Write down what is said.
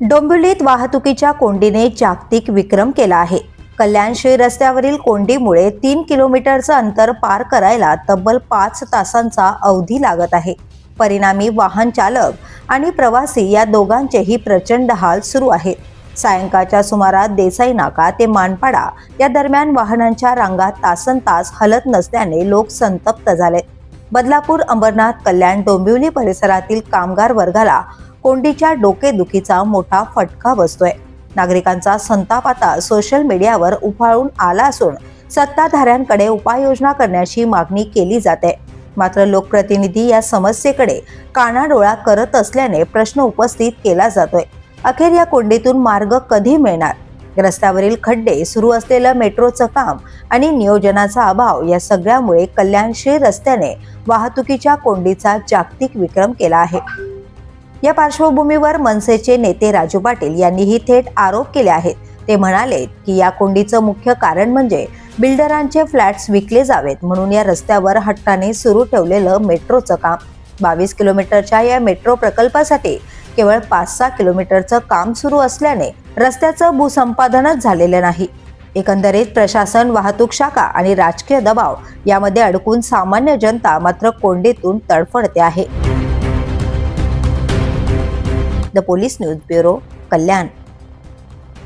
डोंबिवलीत वाहतुकीच्या कोंडीने जागतिक विक्रम केला आहे. कल्याणश्री रस्त्यावरील कोंडीमुळे तीन किलोमीटरचं अंतर पार करायला तब्बल पाच तासांचा अवधी लागत आहे. परिणामी वाहन चालक आणि प्रवासी या दोघांचेही प्रचंड हाल सुरू आहेत सायंकाळच्या सुमारात देसाई नाका ते मानपाडा या दरम्यान वाहनांच्या रांगा तासन तास हलत नसल्याने लोक संतप्त झाले. बदलापूर अंबरनाथ कल्याण डोंबिवली परिसरातील कामगार वर्गाला कोंडीच्या डोकेदुखीचा मोठा फटका बसतोय. नागरिकांचा संताप आता सोशल मीडियावर उफाळून आला असून सत्ताधाऱ्यांकडे उपाययोजना करण्याची मागणी केली जाते. मात्र लोकप्रतिनिधी या समस्येकडे कानाडोळा करत असल्याने प्रश्न उपस्थित केला जातोय. अखेर या कोंडीतून मार्ग कधी मिळणार? रस्त्यावरील खड्डे सुरू असलेलं मेट्रोचं काम आणि नियोजनाचा अभाव या सगळ्यामुळे कल्याणश्री रस्त्याने वाहतुकीच्या कोंडीचा जागतिक विक्रम केला आहे. या पार्श्वभूमीवर मनसेचे नेते राजू पाटील यांनीही थेट आरोप केले आहेत. ते म्हणाले की या कोंडीचं मुख्य कारण म्हणजे बिल्डरांचे फ्लॅट्स विकले जावेत म्हणून या रस्त्यावर हट्टाने सुरू ठेवलेलं मेट्रोचं काम. बावीस किलोमीटरच्या या मेट्रो प्रकल्पासाठी केवळ पाच सहा किलोमीटरचं काम सुरू असल्याने रस्त्याचं भूसंपादनच झालेलं नाही. एकंदरीत प्रशासन वाहतूक शाखा आणि राजकीय दबाव यामध्ये अडकून सामान्य जनता मात्र कोंडीतून तडफडते आहे. the Police News Bureau, Kalyan.